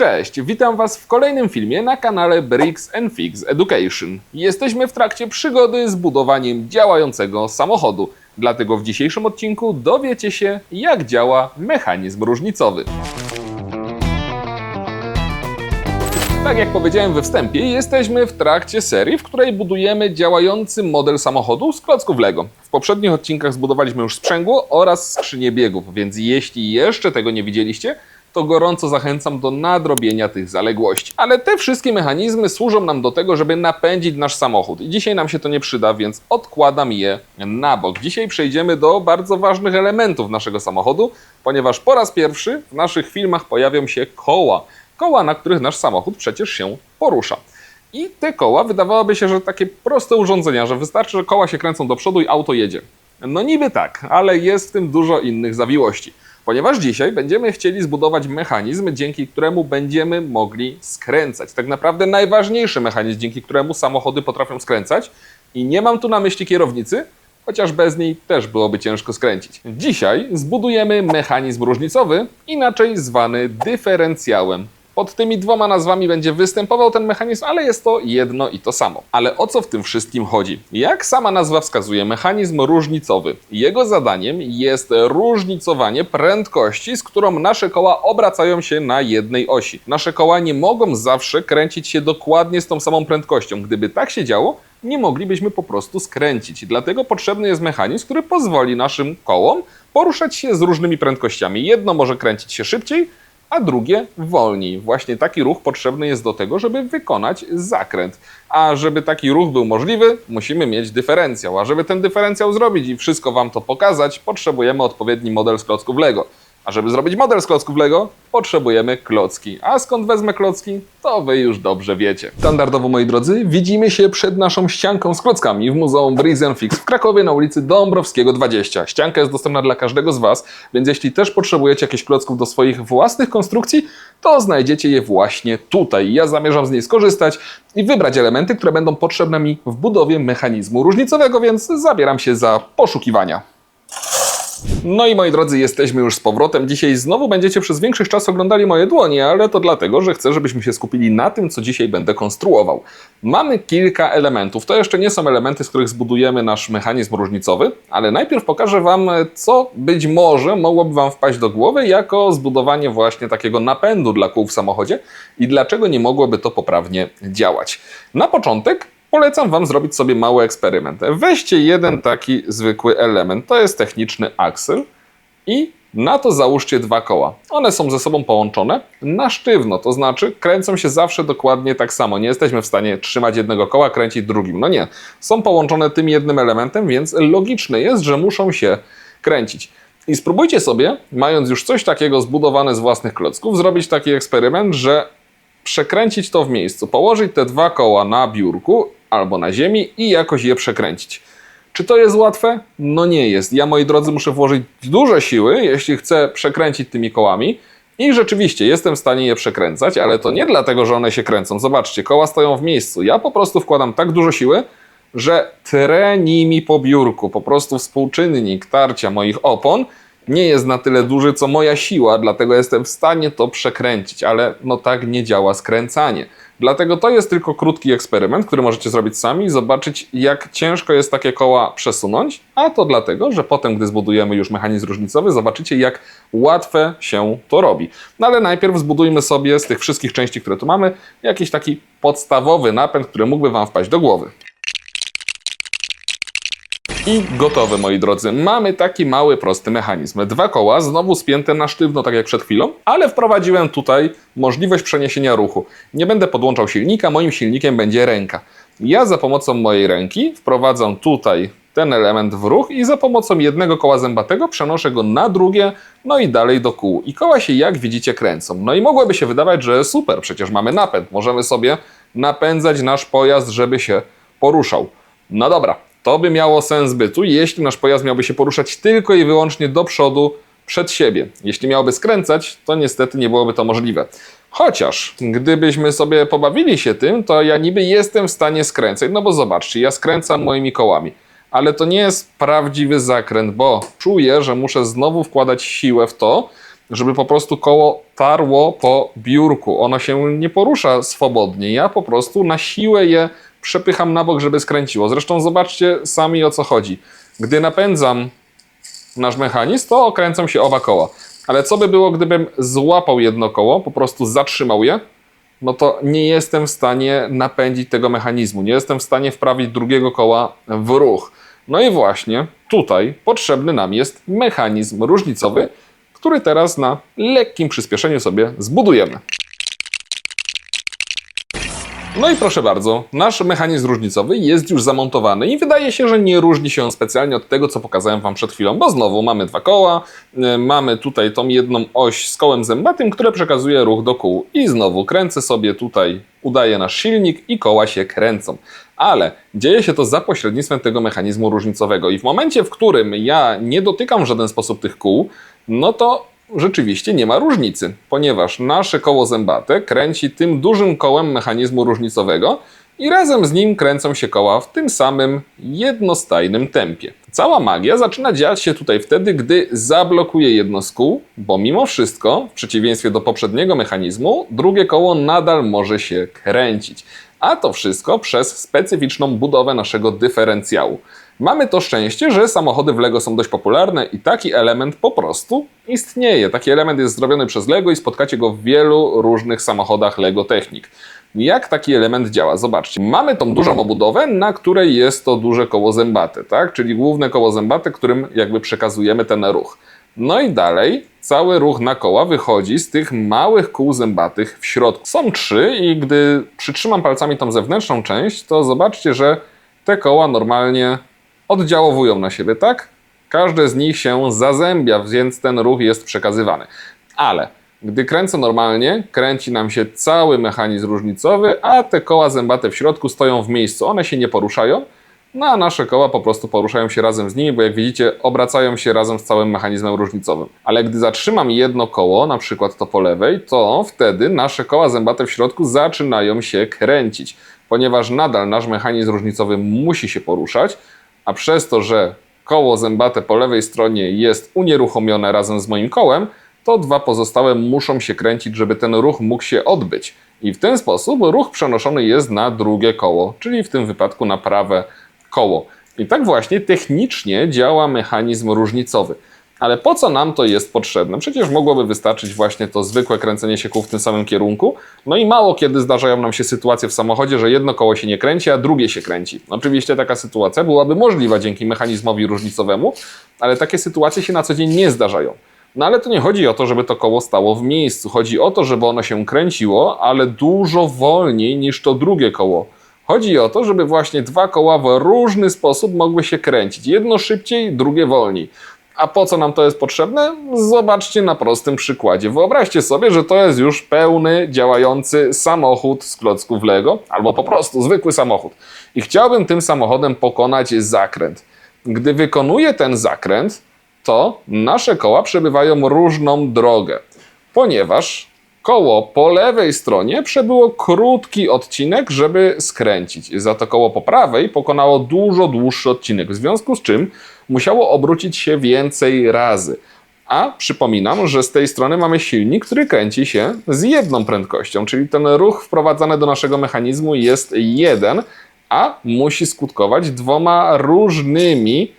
Cześć, witam Was w kolejnym filmie na kanale Bricks and Fix Education. Jesteśmy w trakcie przygody z budowaniem działającego samochodu. Dlatego w dzisiejszym odcinku dowiecie się, jak działa mechanizm różnicowy. Tak jak powiedziałem we wstępie, jesteśmy w trakcie serii, w której budujemy działający model samochodu z klocków Lego. W poprzednich odcinkach zbudowaliśmy już sprzęgło oraz skrzynię biegów, więc jeśli jeszcze tego nie widzieliście, to gorąco zachęcam do nadrobienia tych zaległości. Ale te wszystkie mechanizmy służą nam do tego, żeby napędzić nasz samochód. I dzisiaj nam się to nie przyda, więc odkładam je na bok. Dzisiaj przejdziemy do bardzo ważnych elementów naszego samochodu, ponieważ po raz pierwszy w naszych filmach pojawią się koła. Koła, na których nasz samochód przecież się porusza. I te koła wydawałoby się, że takie proste urządzenia, że wystarczy, że koła się kręcą do przodu i auto jedzie. No niby tak, ale jest w tym dużo innych zawiłości. Ponieważ dzisiaj będziemy chcieli zbudować mechanizm, dzięki któremu będziemy mogli skręcać. Tak naprawdę najważniejszy mechanizm, dzięki któremu samochody potrafią skręcać. I nie mam tu na myśli kierownicy, chociaż bez niej też byłoby ciężko skręcić. Dzisiaj zbudujemy mechanizm różnicowy, inaczej zwany dyferencjałem. Pod tymi dwoma nazwami będzie występował ten mechanizm, ale jest to jedno i to samo. Ale o co w tym wszystkim chodzi? Jak sama nazwa wskazuje, mechanizm różnicowy. Jego zadaniem jest różnicowanie prędkości, z którą nasze koła obracają się na jednej osi. Nasze koła nie mogą zawsze kręcić się dokładnie z tą samą prędkością. Gdyby tak się działo, nie moglibyśmy po prostu skręcić. Dlatego potrzebny jest mechanizm, który pozwoli naszym kołom poruszać się z różnymi prędkościami. Jedno może kręcić się szybciej, a drugie wolniej. Właśnie taki ruch potrzebny jest do tego, żeby wykonać zakręt. A żeby taki ruch był możliwy, musimy mieć dyferencjał. A żeby ten dyferencjał zrobić i wszystko Wam to pokazać, potrzebujemy odpowiedni model z klocków Lego. A żeby zrobić model z klocków Lego, potrzebujemy klocki. A skąd wezmę klocki, to Wy już dobrze wiecie. Standardowo, moi drodzy, widzimy się przed naszą ścianką z klockami w Muzeum Breeze Fix w Krakowie na ulicy Dąbrowskiego 20. Ścianka jest dostępna dla każdego z Was, więc jeśli też potrzebujecie jakichś klocków do swoich własnych konstrukcji, to znajdziecie je właśnie tutaj. Ja zamierzam z niej skorzystać i wybrać elementy, które będą potrzebne mi w budowie mechanizmu różnicowego, więc zabieram się za poszukiwania. No i moi drodzy, jesteśmy już z powrotem. Dzisiaj znowu będziecie przez większość czasu oglądali moje dłonie, ale to dlatego, że chcę, żebyśmy się skupili na tym, co dzisiaj będę konstruował. Mamy kilka elementów. To jeszcze nie są elementy, z których zbudujemy nasz mechanizm różnicowy, ale najpierw pokażę Wam, co być może mogłoby Wam wpaść do głowy jako zbudowanie właśnie takiego napędu dla kół w samochodzie i dlaczego nie mogłoby to poprawnie działać. Na początek Polecam Wam zrobić sobie mały eksperyment. Weźcie jeden taki zwykły element, to jest techniczny aksel i na to załóżcie dwa koła. One są ze sobą połączone na sztywno, to znaczy kręcą się zawsze dokładnie tak samo. Nie jesteśmy w stanie trzymać jednego koła, kręcić drugim. No nie, są połączone tym jednym elementem, więc logiczne jest, że muszą się kręcić. I spróbujcie sobie, mając już coś takiego zbudowane z własnych klocków, zrobić taki eksperyment, że przekręcić to w miejscu, położyć te dwa koła na biurku albo na ziemi i jakoś je przekręcić. Czy to jest łatwe? No nie jest. Ja, moi drodzy, muszę włożyć duże siły, jeśli chcę przekręcić tymi kołami. I rzeczywiście jestem w stanie je przekręcać, ale to nie dlatego, że one się kręcą. Zobaczcie, koła stoją w miejscu. Ja po prostu wkładam tak dużo siły, że trę nimi po biurku. Po prostu współczynnik tarcia moich opon nie jest na tyle duży, co moja siła, dlatego jestem w stanie to przekręcić, ale no tak nie działa skręcanie. Dlatego to jest tylko krótki eksperyment, który możecie zrobić sami i zobaczyć, jak ciężko jest takie koła przesunąć, a to dlatego, że potem, gdy zbudujemy już mechanizm różnicowy, zobaczycie, jak łatwe się to robi. No ale najpierw zbudujmy sobie z tych wszystkich części, które tu mamy, jakiś taki podstawowy napęd, który mógłby Wam wpaść do głowy. I gotowe, moi drodzy. Mamy taki mały, prosty mechanizm. Dwa koła, znowu spięte na sztywno, tak jak przed chwilą, ale wprowadziłem tutaj możliwość przeniesienia ruchu. Nie będę podłączał silnika, moim silnikiem będzie ręka. Ja za pomocą mojej ręki wprowadzam tutaj ten element w ruch i za pomocą jednego koła zębatego przenoszę go na drugie, no i dalej do kół. I koła się, jak widzicie, kręcą. No i mogłoby się wydawać, że super, przecież mamy napęd. Możemy sobie napędzać nasz pojazd, żeby się poruszał. No dobra, to by miało sens bytu, jeśli nasz pojazd miałby się poruszać tylko i wyłącznie do przodu, przed siebie. Jeśli miałby skręcać, to niestety nie byłoby to możliwe. Chociaż, gdybyśmy sobie pobawili się tym, to ja niby jestem w stanie skręcać, no bo zobaczcie, ja skręcam moimi kołami. Ale to nie jest prawdziwy zakręt, bo czuję, że muszę znowu wkładać siłę w to, żeby po prostu koło tarło po biurku. Ono się nie porusza swobodnie. Ja po prostu na siłę je przepycham na bok, żeby skręciło. Zresztą zobaczcie sami o co chodzi. Gdy napędzam nasz mechanizm, to okręcą się oba koła. Ale co by było, gdybym złapał jedno koło, po prostu zatrzymał je, no to nie jestem w stanie napędzić tego mechanizmu, nie jestem w stanie wprawić drugiego koła w ruch. No i właśnie tutaj potrzebny nam jest mechanizm różnicowy, który teraz na lekkim przyspieszeniu sobie zbudujemy. No i proszę bardzo, nasz mechanizm różnicowy jest już zamontowany i wydaje się, że nie różni się on specjalnie od tego, co pokazałem Wam przed chwilą, bo znowu mamy dwa koła, y, mamy tutaj tą jedną oś z kołem zębatym, które przekazuje ruch do kół i znowu kręcę sobie tutaj, udaje nasz silnik i koła się kręcą. Ale dzieje się to za pośrednictwem tego mechanizmu różnicowego i w momencie, w którym ja nie dotykam w żaden sposób tych kół, no to rzeczywiście nie ma różnicy, ponieważ nasze koło zębate kręci tym dużym kołem mechanizmu różnicowego i razem z nim kręcą się koła w tym samym jednostajnym tempie. Cała magia zaczyna dziać się tutaj wtedy, gdy zablokuje jedno z kół, bo mimo wszystko, w przeciwieństwie do poprzedniego mechanizmu, drugie koło nadal może się kręcić. A to wszystko przez specyficzną budowę naszego dyferencjału. Mamy to szczęście, że samochody w Lego są dość popularne i taki element po prostu istnieje. Taki element jest zrobiony przez Lego i spotkacie go w wielu różnych samochodach Lego Technik. Jak taki element działa? Zobaczcie. Mamy tą dużą obudowę, na której jest to duże koło zębate, tak? Czyli główne koło zębate, którym jakby przekazujemy ten ruch. No i dalej cały ruch na koła wychodzi z tych małych kół zębatych w środku. Są trzy i gdy przytrzymam palcami tą zewnętrzną część, to zobaczcie, że te koła normalnie oddziałowują na siebie, tak? Każde z nich się zazębia, więc ten ruch jest przekazywany. Ale gdy kręcę normalnie, kręci nam się cały mechanizm różnicowy, a te koła zębate w środku stoją w miejscu. One się nie poruszają, no a nasze koła po prostu poruszają się razem z nimi, bo jak widzicie, obracają się razem z całym mechanizmem różnicowym. Ale gdy zatrzymam jedno koło, na przykład to po lewej, to wtedy nasze koła zębate w środku zaczynają się kręcić, ponieważ nadal nasz mechanizm różnicowy musi się poruszać, a przez to, że koło zębate po lewej stronie jest unieruchomione razem z moim kołem, to dwa pozostałe muszą się kręcić, żeby ten ruch mógł się odbyć. I w ten sposób ruch przenoszony jest na drugie koło, czyli w tym wypadku na prawe koło. I tak właśnie technicznie działa mechanizm różnicowy. Ale po co nam to jest potrzebne? Przecież mogłoby wystarczyć właśnie to zwykłe kręcenie się kół w tym samym kierunku. No i mało kiedy zdarzają nam się sytuacje w samochodzie, że jedno koło się nie kręci, a drugie się kręci. Oczywiście taka sytuacja byłaby możliwa dzięki mechanizmowi różnicowemu, ale takie sytuacje się na co dzień nie zdarzają. No ale to nie chodzi o to, żeby to koło stało w miejscu. Chodzi o to, żeby ono się kręciło, ale dużo wolniej niż to drugie koło. Chodzi o to, żeby właśnie dwa koła w różny sposób mogły się kręcić. Jedno szybciej, drugie wolniej. A po co nam to jest potrzebne? Zobaczcie na prostym przykładzie. Wyobraźcie sobie, że to jest już pełny, działający samochód z klocków Lego, albo po prostu zwykły samochód. I chciałbym tym samochodem pokonać zakręt. Gdy wykonuję ten zakręt, to nasze koła przebywają różną drogę, ponieważ koło po lewej stronie przebyło krótki odcinek, żeby skręcić. Za to koło po prawej pokonało dużo dłuższy odcinek, w związku z czym musiało obrócić się więcej razy. A przypominam, że z tej strony mamy silnik, który kręci się z jedną prędkością, czyli ten ruch wprowadzany do naszego mechanizmu jest jeden, a musi skutkować dwoma różnymi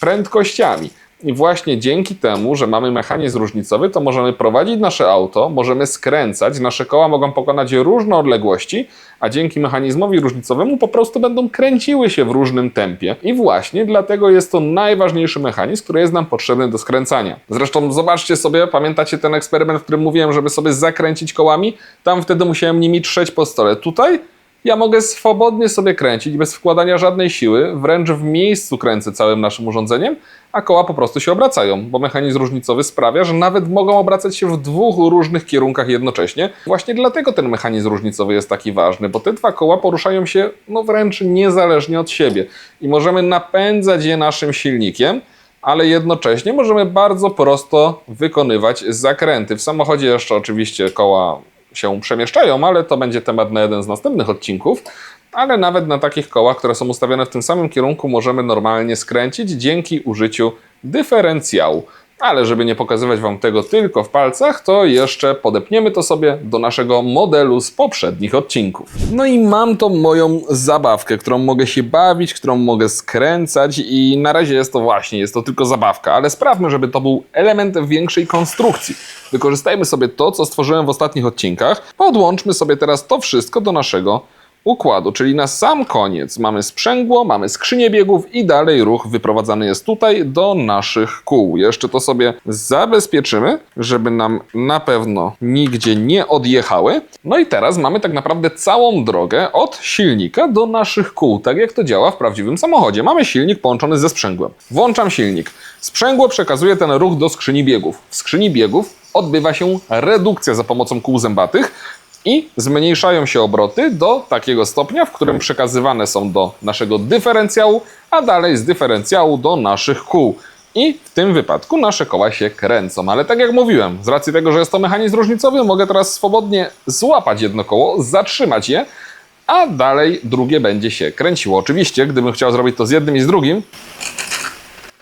prędkościami. I właśnie dzięki temu, że mamy mechanizm różnicowy, to możemy prowadzić nasze auto, możemy skręcać, nasze koła mogą pokonać różne odległości, a dzięki mechanizmowi różnicowemu po prostu będą kręciły się w różnym tempie. I właśnie dlatego jest to najważniejszy mechanizm, który jest nam potrzebny do skręcania. Zresztą zobaczcie sobie, pamiętacie ten eksperyment, w którym mówiłem, żeby sobie zakręcić kołami? Tam wtedy musiałem nimi trzeć po stole. Tutaj ja mogę swobodnie sobie kręcić bez wkładania żadnej siły, wręcz w miejscu kręcę całym naszym urządzeniem, a koła po prostu się obracają, bo mechanizm różnicowy sprawia, że nawet mogą obracać się w dwóch różnych kierunkach jednocześnie. Właśnie dlatego ten mechanizm różnicowy jest taki ważny, bo te dwa koła poruszają się no wręcz niezależnie od siebie i możemy napędzać je naszym silnikiem, ale jednocześnie możemy bardzo prosto wykonywać zakręty. W samochodzie jeszcze oczywiście koła się przemieszczają, ale to będzie temat na jeden z następnych odcinków. Ale nawet na takich kołach, które są ustawione w tym samym kierunku, możemy normalnie skręcić dzięki użyciu dyferencjału. Ale żeby nie pokazywać Wam tego tylko w palcach, to jeszcze podepniemy to sobie do naszego modelu z poprzednich odcinków. No i mam tą moją zabawkę, którą mogę się bawić, którą mogę skręcać i na razie jest to właśnie, jest to tylko zabawka, ale sprawmy, żeby to był element większej konstrukcji. Wykorzystajmy sobie to, co stworzyłem w ostatnich odcinkach, podłączmy sobie teraz to wszystko do naszego układu, czyli na sam koniec mamy sprzęgło, mamy skrzynię biegów i dalej ruch wyprowadzany jest tutaj do naszych kół. Jeszcze to sobie zabezpieczymy, żeby nam na pewno nigdzie nie odjechały. No i teraz mamy tak naprawdę całą drogę od silnika do naszych kół, tak jak to działa w prawdziwym samochodzie. Mamy silnik połączony ze sprzęgłem. Włączam silnik. Sprzęgło przekazuje ten ruch do skrzyni biegów. W skrzyni biegów odbywa się redukcja za pomocą kół zębatych, i zmniejszają się obroty do takiego stopnia, w którym przekazywane są do naszego dyferencjału, a dalej z dyferencjału do naszych kół. I w tym wypadku nasze koła się kręcą. Ale tak jak mówiłem, z racji tego, że jest to mechanizm różnicowy, mogę teraz swobodnie złapać jedno koło, zatrzymać je, a dalej drugie będzie się kręciło. Oczywiście, gdybym chciał zrobić to z jednym i z drugim,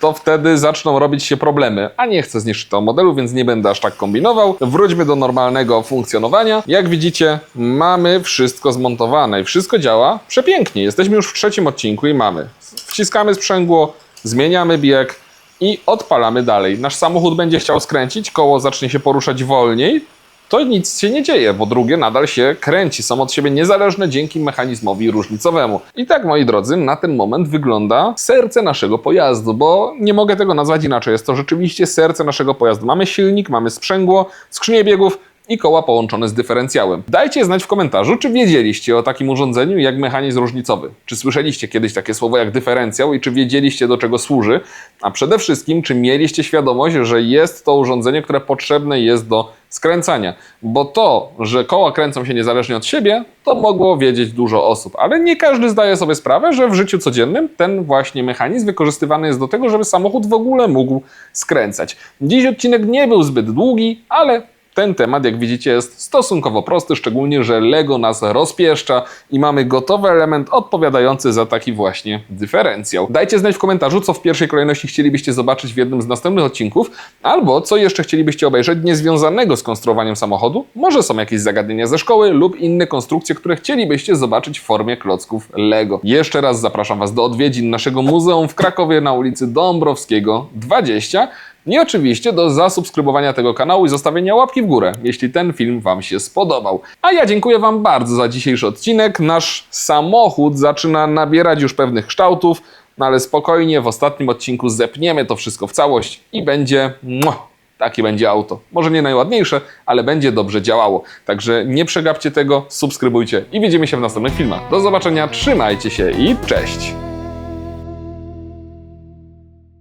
to wtedy zaczną robić się problemy. A nie chcę zniszczyć tego modelu, więc nie będę aż tak kombinował. Wróćmy do normalnego funkcjonowania. Jak widzicie, mamy wszystko zmontowane i wszystko działa przepięknie. Jesteśmy już w trzecim odcinku i mamy. Wciskamy sprzęgło, zmieniamy bieg i odpalamy dalej. Nasz samochód będzie chciał skręcić, koło zacznie się poruszać wolniej, to nic się nie dzieje, bo drugie nadal się kręci. Są od siebie niezależne dzięki mechanizmowi różnicowemu. I tak, moi drodzy, na ten moment wygląda serce naszego pojazdu, bo nie mogę tego nazwać inaczej. Jest to rzeczywiście serce naszego pojazdu. Mamy silnik, mamy sprzęgło, skrzynię biegów, i koła połączone z dyferencjałem. Dajcie znać w komentarzu, czy wiedzieliście o takim urządzeniu jak mechanizm różnicowy. Czy słyszeliście kiedyś takie słowo jak dyferencjał i czy wiedzieliście do czego służy? A przede wszystkim, czy mieliście świadomość, że jest to urządzenie, które potrzebne jest do skręcania? Bo to, że koła kręcą się niezależnie od siebie, to mogło wiedzieć dużo osób, ale nie każdy zdaje sobie sprawę, że w życiu codziennym ten właśnie mechanizm wykorzystywany jest do tego, żeby samochód w ogóle mógł skręcać. Dziś odcinek nie był zbyt długi, ale ten temat, jak widzicie, jest stosunkowo prosty, szczególnie, że Lego nas rozpieszcza i mamy gotowy element odpowiadający za taki właśnie dyferencjał. Dajcie znać w komentarzu, co w pierwszej kolejności chcielibyście zobaczyć w jednym z następnych odcinków, albo co jeszcze chcielibyście obejrzeć niezwiązanego z konstruowaniem samochodu. Może są jakieś zagadnienia ze szkoły lub inne konstrukcje, które chcielibyście zobaczyć w formie klocków Lego. Jeszcze raz zapraszam Was do odwiedzin naszego muzeum w Krakowie na ulicy Dąbrowskiego 20 i oczywiście do zasubskrybowania tego kanału i zostawienia łapki w górę, jeśli ten film Wam się spodobał. A ja dziękuję Wam bardzo za dzisiejszy odcinek. Nasz samochód zaczyna nabierać już pewnych kształtów, no ale spokojnie, w ostatnim odcinku zepniemy to wszystko w całość i będzie... Muah, takie będzie auto. Może nie najładniejsze, ale będzie dobrze działało. Także nie przegapcie tego, subskrybujcie i widzimy się w następnych filmach. Do zobaczenia, trzymajcie się i cześć!